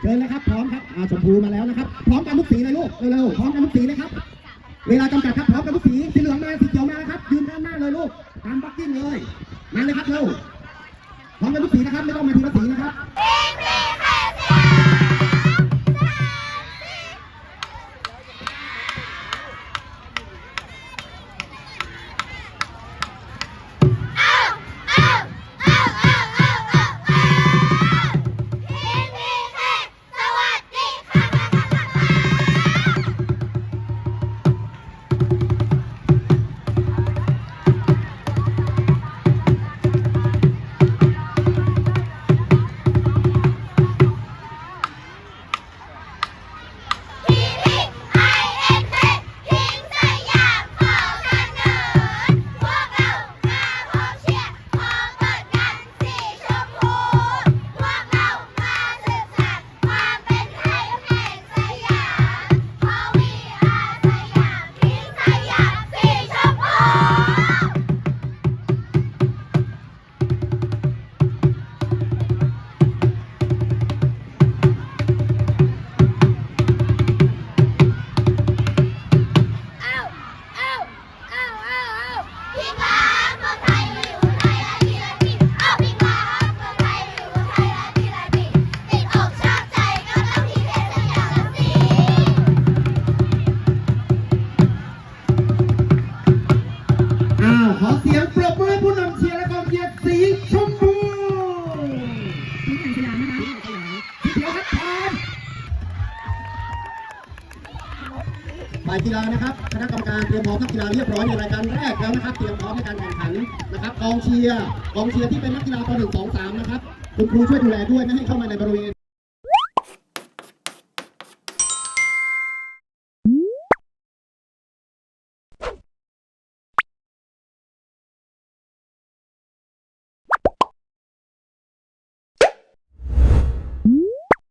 เชิญนะครับ พร้อมครับอาชมพูมาแล้วนะครับ พร้อมกันทุกสีเลยลูก เร็วๆ พร้อมกันทุกสีเลยครับ เวลาจำกัดครับ พร้อมกันทุกสี สีเหลืองมาสีเขียวมานะครับ ยืนด้านหน้าเลยลูก ตามบักกิ้งเลย มาเลยครับเร็ว พร้อมกันทุกสีนะครับ ไม่ต้องมาทีละสีนะครับ ปรบมือให้ผู้นำเชียร์และกองเชียร์สีชมพูที่างสยามนะคะเขียวครับพร้อมฝ่ายกีฬานะครับคณะกรรมการเตรียมพร้อมนักกีฬาเรียบร้อยในรายการแรกแล้วนะครับ เตรียมพร้อมในการแข่งขันนะครับกองเชียร์กองเชียร์ที่เป็นนักกีฬาป .1 2 3 นะครับคุณครูช่วยดูแลด้วยไม่ให้เข้ามาในบริเวณ